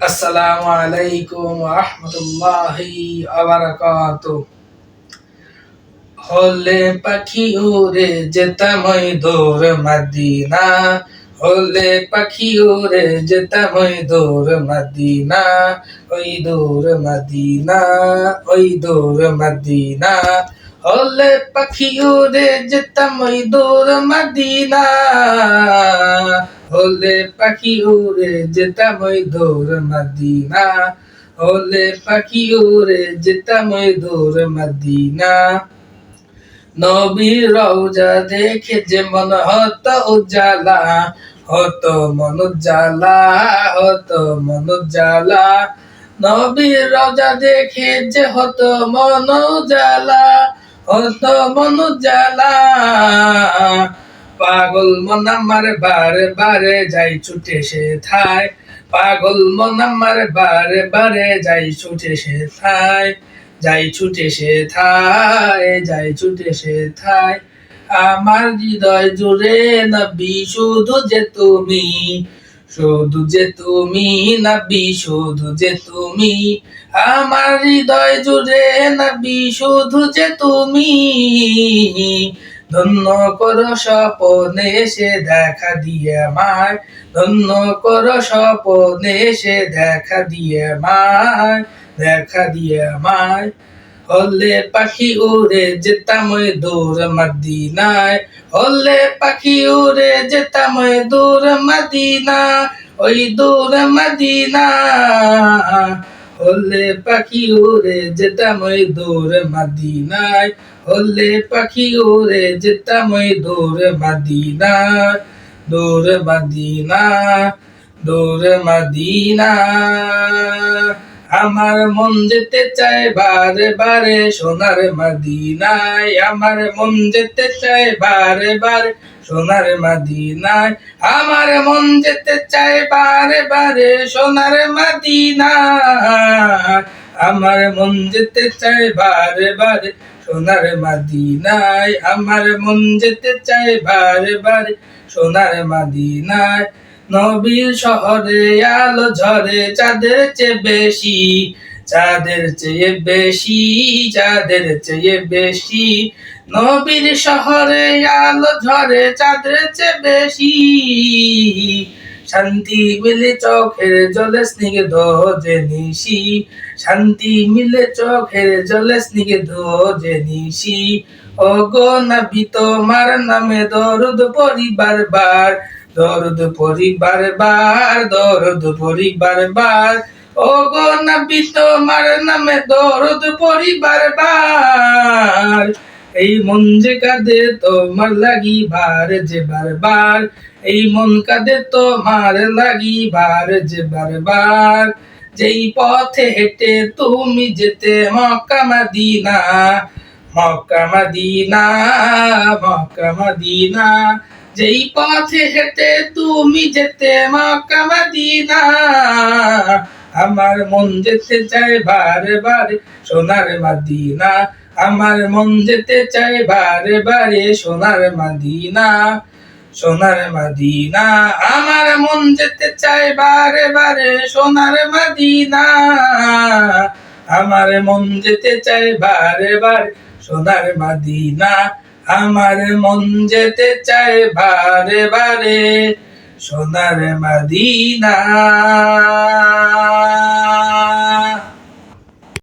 আসসালামু আলাইকুম রহমতুল্লাহি আবরাকাত হলে পাখি উড়ে যেতাম ওই দূর মদিনা। হলে পাখি উড়ে যেতাম ওই দূর মদিনা। ওই দূর মদিনা, ওই দূর মদিনা। হলে পাখি উড়ে যেতাম ওই দূর মদিনা। হলে পাখি উড়ে যেতাম ওই দূর মদিনা। হলে পাখি উড়ে যেতাম ওই দূর মদিনা। নবীর রওজা দেখে যে মন হত উজালা, হত মন উজালা, হত মন উজালা। নবীর রওজা দেখে যে হত মন উজালা, হত মন উজালা। পাগল মন আমার বারে বারে যাই ছুটে সে থায় পাগল মন আমার বারে বারে যাই ছুটে সে থায় যাই ছুটে সে থায় যাই ছুটে সে থায় আমার হৃদয় জুড়ে নবী, শুধু যে তুমি, শুধু যে তুমি, নবী, শুধু যে তুমি। আমার হৃদয় জুড়ে নবী, শুধু যে তুমি ধন্য করো স্বপনে এসে দেখা দিয়ে আমায়। ধন্য করো স্বপনে এসে দেখা দিয়ে আমায়, দেখা দিয়ে আমায়। হলে পাখি উড়ে যেতাম দূর মদিনায়। হলে পাখি উড়ে যেতাম দূর মদিনা ওই দূর মদিনা হলে পাখি উড়ে যেতাম ওই দূর মদিনায়। হলে পাখি উড়ে যেতাম ওই দূর মদিনা দূর মদিনা দূর মদিনা আমার মন যেতে চায় বারে বারে সোনার মদিনায়। আমার মন যেতে চায় বারে বারে সোনার মদিনায়। আমার মন যেতে চায় বারে বারে সোনার মদিনায়। আমার মন যেতে চায় বারে বারে, সোনার মদিনায়। আমার মন যেতে চায় বারে বারে, সোনার মদিনায়। নবীর শহরে আলো ঝরে, চাঁদের চেয়ে বেশি, চাঁদের চেয়ে বেশি, চাঁদের চেয়ে বেশি। নবীর শহরে আলো ঝরে, চাঁদের চেয়ে বেশি। শান্তি মিলে চোখের জলে স্নিগ্ধ যে নিশি। শান্তি মিলে চোখের জলে স্নিগ্ধ যে নিশি। ও গো নাবি, তোমার নামে দরুদ পরিবার বার দরদ পরিবার বার দরদ পরিবার বার ও গো নবী, তোমার নামে দরদ পরিবার বার এই মন যে কাঁদে তোমার লাগি বার যে বারবার। এই মন কাঁদে তোমার লাগি বার যে বারবার। যেই পথে হেঁটে তুমি যেতে Mecca Medina Mecca Medina Mecca Medina. যেই পথে হেঁটে তুমি যেতে মক্কা মদিনা আমার মন যেতে চায় বারে বারে সোনার মদিনা। আমার মন যেতে চায় বারে বারে সোনার মদিনা সোনার মদিনা। আমার মন যেতে চায় বারে বারে সোনার মদিনা। আমার মন যেতে চায় বারে বারে সোনার মদিনা। আমার মন যেতে চায় বারে বারে সোনার মদিনা।